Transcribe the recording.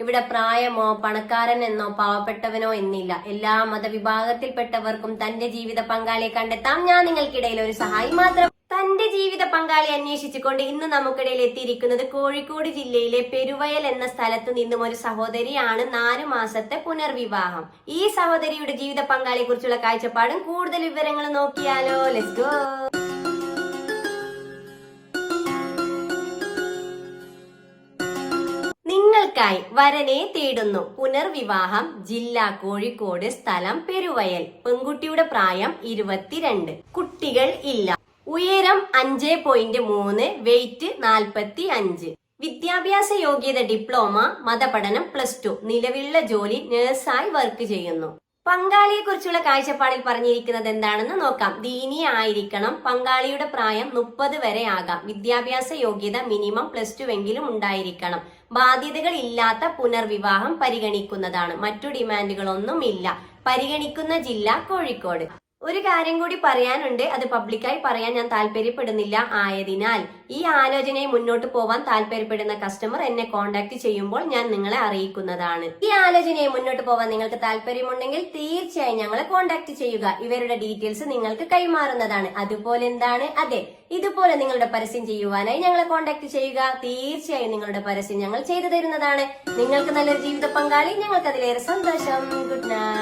ഇവിടെ പ്രായമോ പണക്കാരൻ എന്നോ പാവപ്പെട്ടവനോ എന്നില്ല. എല്ലാ മതവിഭാഗത്തിൽപ്പെട്ടവർക്കും തന്റെ ജീവിത പങ്കാളിയെ കണ്ടെത്താം. ഞാൻ നിങ്ങൾക്കിടയിൽ ഒരു സഹായി മാത്രം. തന്റെ ജീവിത പങ്കാളി അന്വേഷിച്ചുകൊണ്ട് ഇന്ന് നമുക്കിടയിൽ എത്തിയിരിക്കുന്നത് കോഴിക്കോട് ജില്ലയിലെ പെരുവയൽ എന്ന സ്ഥലത്തു നിന്നും ഒരു സഹോദരിയാണ് നാലു മാസത്തെ പുനർവിവാഹം. ഈ സഹോദരിയുടെ ജീവിത പങ്കാളിയെ കുറിച്ചുള്ള കാഴ്ചപ്പാടും കൂടുതൽ വിവരങ്ങൾ നോക്കിയാലോ. ലെറ്റ്സ് ഗോ നിങ്ങൾക്കായി വരനെ തേടുന്നു. പുനർവിവാഹം ജില്ല കോഴിക്കോട് സ്ഥലം പെരുവയൽ. പെൺകുട്ടിയുടെ പ്രായം ഇരുപത്തിരണ്ട്. കുട്ടികൾ ഇല്ല. ഉയരം അഞ്ച് പോയിന്റ് മൂന്ന് വെയിറ്റ് നാൽപ്പത്തി അഞ്ച് വിദ്യാഭ്യാസ യോഗ്യത ഡിപ്ലോമ മതപഠനം പ്ലസ് ടു. നിലവിലുള്ള ജോലി നഴ്സായി വർക്ക് ചെയ്യുന്നു. പങ്കാളിയെ കുറിച്ചുള്ള കാഴ്ചപ്പാടിൽ പറഞ്ഞിരിക്കുന്നത് എന്താണെന്ന് നോക്കാം. ദീനി ആയിരിക്കണം. പങ്കാളിയുടെ പ്രായം മുപ്പത് വരെ ആകാം. വിദ്യാഭ്യാസ യോഗ്യത മിനിമം പ്ലസ് ടു എങ്കിലും ഉണ്ടായിരിക്കണം. ബാധ്യതകൾ ഇല്ലാത്ത പുനർവിവാഹം പരിഗണിക്കുന്നതാണ്. മറ്റു ഡിമാൻഡുകളൊന്നും ഇല്ല പരിഗണിക്കുന്ന ജില്ല കോഴിക്കോട്. ഒരു കാര്യം കൂടി പറയാനുണ്ട്. അത് പബ്ലിക്കായി പറയാൻ ഞാൻ താല്പര്യപ്പെടുന്നില്ല ആയതിനാൽ. ഈ ആലോചനയെ മുന്നോട്ട് പോവാൻ താല്പര്യപ്പെടുന്ന കസ്റ്റമർ എന്നെ കോൺടാക്ട് ചെയ്യുമ്പോൾ ഞാൻ നിങ്ങളെ അറിയിക്കുന്നതാണ്. ഈ ആലോചനയെ മുന്നോട്ട് പോവാൻ നിങ്ങൾക്ക് താല്പര്യമുണ്ടെങ്കിൽ തീർച്ചയായും ഞങ്ങളെ കോൺടാക്ട് ചെയ്യുക. ഇവരുടെ ഡീറ്റെയിൽസ് നിങ്ങൾക്ക് കൈമാറുന്നതാണ്. അതുപോലെ എന്താണ്? അതെ ഇതുപോലെ നിങ്ങളുടെ പരസ്യം ചെയ്യുവാനായി ഞങ്ങളെ കോൺടാക്ട് ചെയ്യുക. തീർച്ചയായും നിങ്ങളുടെ പരസ്യം ഞങ്ങൾ ചെയ്തു തരുന്നതാണ്. നിങ്ങൾക്ക് നല്ലൊരു ജീവിത പങ്കാളി. ഞങ്ങൾക്ക് അതിലേറെ സന്തോഷം. Good night